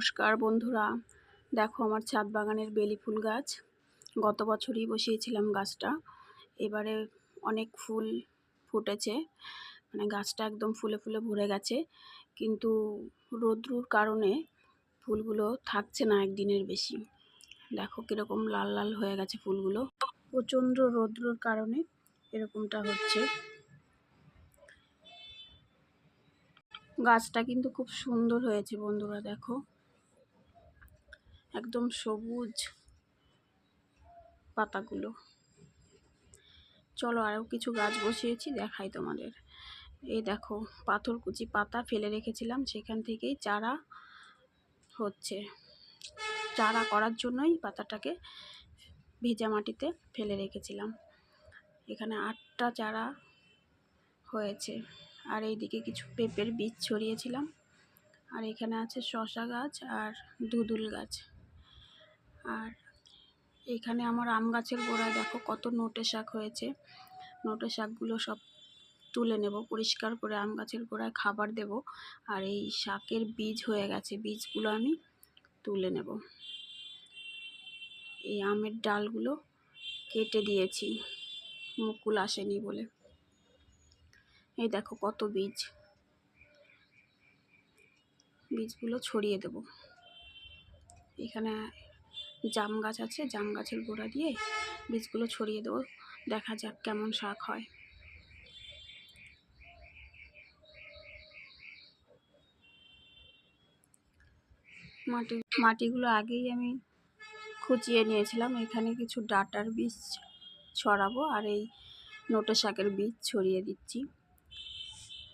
নমস্কার বন্ধুরা। দেখো আমার ছাদ বাগানের বেলি ফুল গাছ। গত বছরই বসিয়েছিলাম গাছটা। এবারে অনেক ফুল ফুটেছে। মানে গাছটা একদম ফুলে ফুলে ভরে গেছে। কিন্তু রৌদ্রুর কারণে ফুলগুলো থাকছে না একদিনের বেশি। দেখো কীরকম লাল লাল হয়ে গেছে ফুলগুলো। প্রচণ্ড রৌদ্রুর কারণে এরকমটা হচ্ছে। গাছটা কিন্তু খুব সুন্দর হয়েছে বন্ধুরা, দেখো। একদম সবুজ পাতাগুলো। চলো আরও কিছু গাছ বসিয়েছি, দেখাই তোমাদের। এই দেখো পাথরকুচি পাতা ফেলে রেখেছিলাম, সেখান থেকেই চারা হচ্ছে। চারা করার জন্যই পাতাটাকে ভিজা মাটিতে ফেলে রেখেছিলাম। এখানে আটটা চারা হয়েছে। আর এইদিকে কিছু পেঁপের বীজ ছড়িয়েছিলাম। আর এখানে আছে শশা গাছ আর দুদুল গাছ। আর এখানে আমার আম গাছের গোড়ায় দেখো কত নোটে শাক হয়েছে। নোটে শাকগুলো সব তুলে নেব, পরিষ্কার করে আম গাছের গোড়ায় খাবার দেব। আর এই শাকের বীজ হয়ে গেছে, বীজগুলো আমি তুলে নেব। এই আমের ডালগুলো কেটে দিয়েছি, মুকুল আসেনি বলে। এই দেখো কত বীজ। বীজগুলো ছড়িয়ে দেব। এখানে জাম গাছ আছে, জাম গাছের গোড়া দিয়ে বীজগুলো ছড়িয়ে দেবো। দেখা যাক কেমন শাক হয়। মাটি, মাটিগুলো আগেই আমি খুঁচিয়ে নিয়েছিলাম। এখানে কিছু ডাটার বীজ ছড়াবো আর এই নোটো শাকের বীজ ছড়িয়ে দিচ্ছি।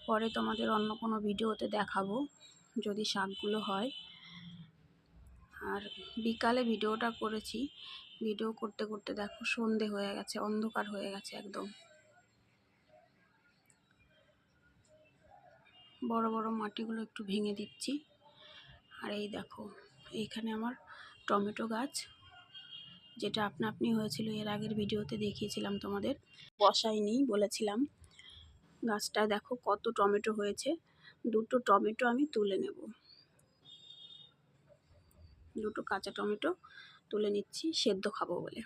পরে তোমাদের অন্য কোনো ভিডিওতে দেখাবো যদি শাকগুলো হয়। আর বিকালে ভিডিওটা করেছি। ভিডিও করতে করতে দেখো সন্ধে হয়ে গেছে, অন্ধকার হয়ে গেছে একদম। বড় বড় মাটিগুলো একটু ভেঙে দিচ্ছি। আর এই দেখো এইখানে আমার টমেটো গাছ, যেটা আপনা আপনি হয়েছিল এর আগের ভিডিওতে দেখিয়েছিলাম তোমাদের। বসাইনি, বলেছিলাম। গাছটায় দেখো কত টমেটো হয়েছে। দুটো টমেটো আমি তুলে নেব। দুটো কাঁচা টমেটো তুলে নিচ্ছি সেদ্ধ খাব বলে।